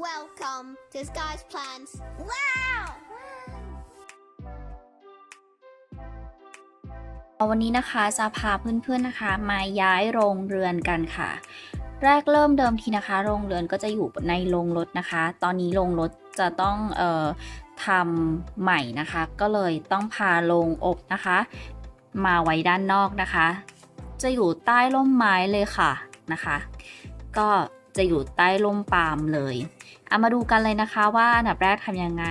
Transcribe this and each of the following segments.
Welcome to Sky's Plans. Wow! วันนี้นะคะจะพาเพื่อนๆนะคะ มาย้ายโรงเรือนกันค่ะ แรกเริ่มเดิมทีนะคะ โรงเรือนก็จะอยู่ในโรงรถนะคะ ตอนนี้โรงรถจะต้องเอ่อทำใหม่นะคะ ก็เลยต้องพาโรงอบนะคะ มาไว้ด้านนอกนะคะ จะอยู่ใต้ร่มไม้เลยค่ะนะคะ ก็ จะอยู่ใต้ร่มปาล์มเลยเอามาดูกันเลยนะคะว่าอันดับแรกทำยังไง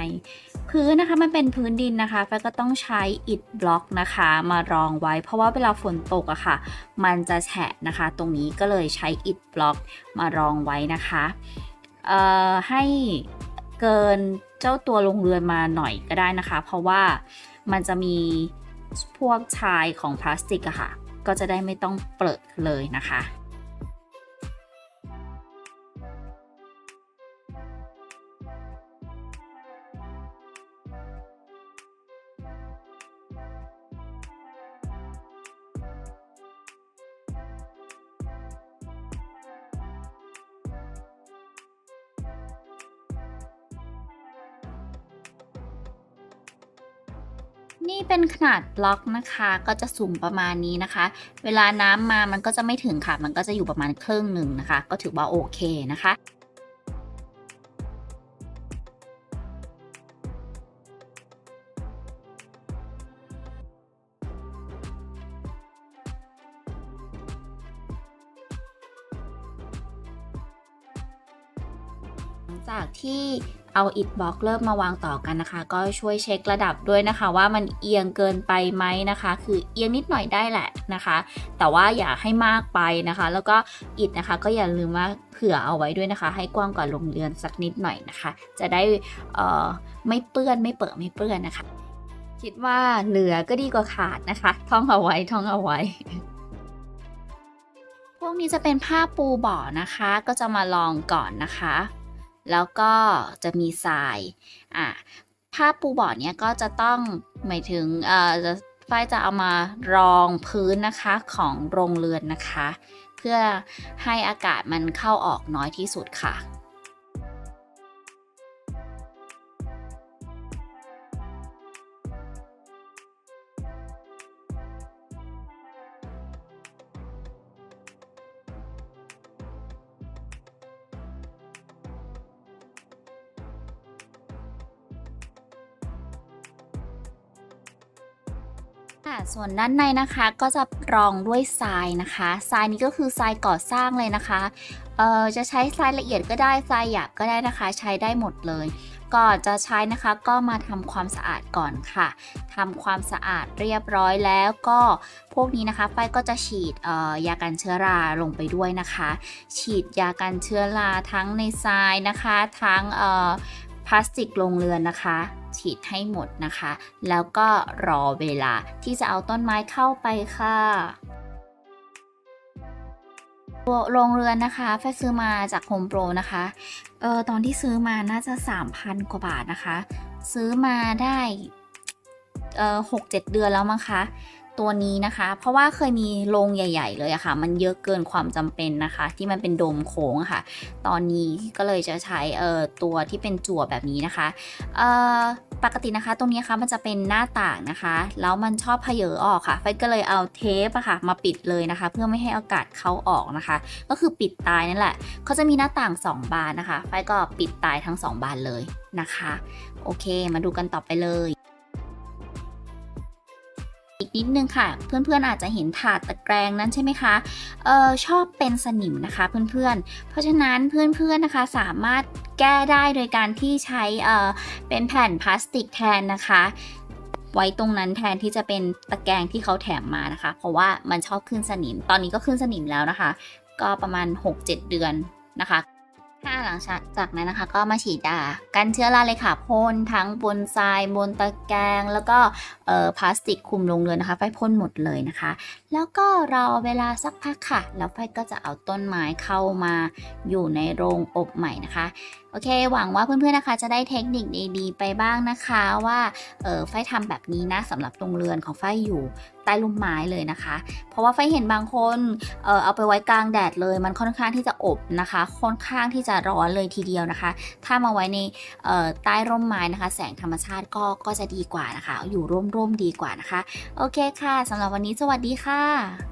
พื้นนะคะมันเป็นพื้นดินนะคะแฟก็ต้องใช้อิฐบล็อกนะคะ มารองไว้ เพราะว่าเวลาฝนตกอะค่ะ มันจะแฉะนะคะ ตรงนี้ก็เลยใช้อิฐบล็อกมารองไว้นะคะเอ่อให้เกินเจ้าตัวลงเรือนมาหน่อยก็ได้นะคะ เพราะว่ามันจะมีพวกชายของพลาสติกอะค่ะ ก็จะได้ไม่ต้องเปรอะเลยนะคะ นี่เป็นขนาดบล็อกนะคะ ก็จะสูงประมาณนี้นะคะ เวลาน้ำมามันก็จะไม่ถึงค่ะ มันก็จะอยู่ประมาณครึ่งหนึ่งนะคะ ก็ถือว่าโอเคนะคะหลังจากที่ เอาอิฐบล็อกเริ่มมาวางต่อกันนะคะ ก็ช่วยเช็คระดับด้วยนะคะ ว่ามันเอียงเกินไปไหมนะคะ คือเอียงนิดหน่อยได้แหละนะคะ แต่ว่าอย่าให้มากไปนะคะ แล้วก็อิฐนะคะก็อย่าลืมว่าเผื่อเอาไว้ด้วยนะคะ ให้กว้างกว่าโรงเรือนสักนิดหน่อยนะคะ จะได้ไม่เปื้อนไม่เปิดไม่เปื้อนนะคะ คิดว่าเหลือก็ดีกว่าขาดนะคะ ท่องเอาไว้ท่องเอาไว้พวกนี้จะเป็นผ้าปูบ่อนะคะ ก็จะมาลองก่อนนะคะ แล้วก็จะมีทรายอะผ้าปูบ่อเนี้ยก็จะต้องหมายถึงเอ่อฝ้ายจะเอามารองพื้นนะคะของโรงเรือนนะคะ เพื่อให้อากาศมันเข้าออกน้อยที่สุดค่ะ ค่ะส่วนด้านในนะคะก็จะรองด้วยทรายนะคะทรายนี้ก็คือทรายก่อสร้างเลยนะคะเอ่อจะใช้ทรายละเอียดก็ได้ทรายหยาบก็ได้นะคะ ใช้ได้หมดเลยก่อนจะใช้นะคะก็มาทำความสะอาดก่อนค่ะทำความสะอาดเรียบร้อยแล้วก็พวกนี้นะคะไฟก็จะฉีดยากันเชื้อราลงไปด้วยนะคะ ฉีดยากันเชื้อราทั้งในทรายนะคะ ทั้ง ลาสติกลงเรือนนะคะ ฉีดให้หมดนะคะ แล้วก็รอเวลาที่จะเอาต้นไม้เข้าไปค่ะตัวโรงเรือนนะคะแฟซื้อมาจากโฮมโปรนะคะ เออตอนที่ซื้อมาน่าจะ 3,000 กว่าบาทนะคะ ซื้อมาได้ เออหกเจ็ดเดือนแล้วมั้งคะ ตัวนี้นะคะ เพราะว่าเคยมีโรงใหญ่ ๆ เลยอะค่ะ มันเยอะเกินความจำเป็นนะคะ ที่มันเป็นโดมโค้งะค่ะ ตอนนี้ก็เลยจะใช้เอ่อตัวที่เป็นจั่วแบบนี้นะคะเอ่อปกตินะคะตรงนี้คะมันจะเป็นหน้าต่างนะคะ แล้วมันชอบเพเยอออกค่ะไฟก็เลยเอาเทปอะค่ะ มาปิดเลยนะคะ เพื่อไม่ให้อากาศเข้าออกนะคะ ก็คือปิดตายนั่นแหละเขาจะมีหน้าต่าง 2 บานนะคะ ไฟก็ปิดตายทั้ง 2 บานเลยนะคะ โอเค มาดูกันต่อไปเลย อีกนิดนึงค่ะ เพื่อนๆอาจจะเห็นถาดตะแกรงนั้นใช่ไหมคะเออชอบเป็นสนิมนะคะเพื่อนๆ เพราะฉะนั้นเพื่อนๆนะคะสามารถแก้ได้โดยการที่ใช้เออเป็นแผ่นพลาสติกแทนนะคะไว้ตรงนั้นแทนที่จะเป็นตะแกรงที่เขาแถมมานะคะ เพราะว่ามันชอบขึ้นสนิม ตอนนี้ก็ขึ้นสนิมแล้วนะคะ ก็ประมาณ 6-7 เดือนนะคะ ค่ะหลังจากนั้นนะคะก็มาฉีดยากันเชื้อราเลยค่ะพ่นทั้งบนทรายบนตะแกรงแล้วก็เอ่อพลาสติกคุมลงเรือนนะคะ ไฟพ่นหมดเลยนะคะ แล้วก็รอเวลาสักพักค่ะ แล้วไฟก็จะเอาต้นไม้เข้ามาอยู่ในโรงอบใหม่นะคะ โอเค หวังว่าเพื่อนๆนะคะ จะได้เทคนิคดีๆไปบ้างนะคะว่าเออไฟทำแบบนี้นะสำหรับโรงเรือนของไฟอยู่ใต้ร่มไม้เลยนะคะ เพราะว่าไฟเห็นบางคนเออเอาไปไว้กลางแดดเลย มันค่อนข้างที่จะอบนะคะ ค่อนข้างที่จะร้อนเลยทีเดียวนะคะ ถ้ามาไว้ในเอ่อใต้ร่มไม้นะคะ แสงธรรมชาติก็ก็จะดีกว่านะคะ อยู่ร่มๆดีกว่านะคะ โอเคค่ะสำหรับวันนี้สวัสดีค่ะ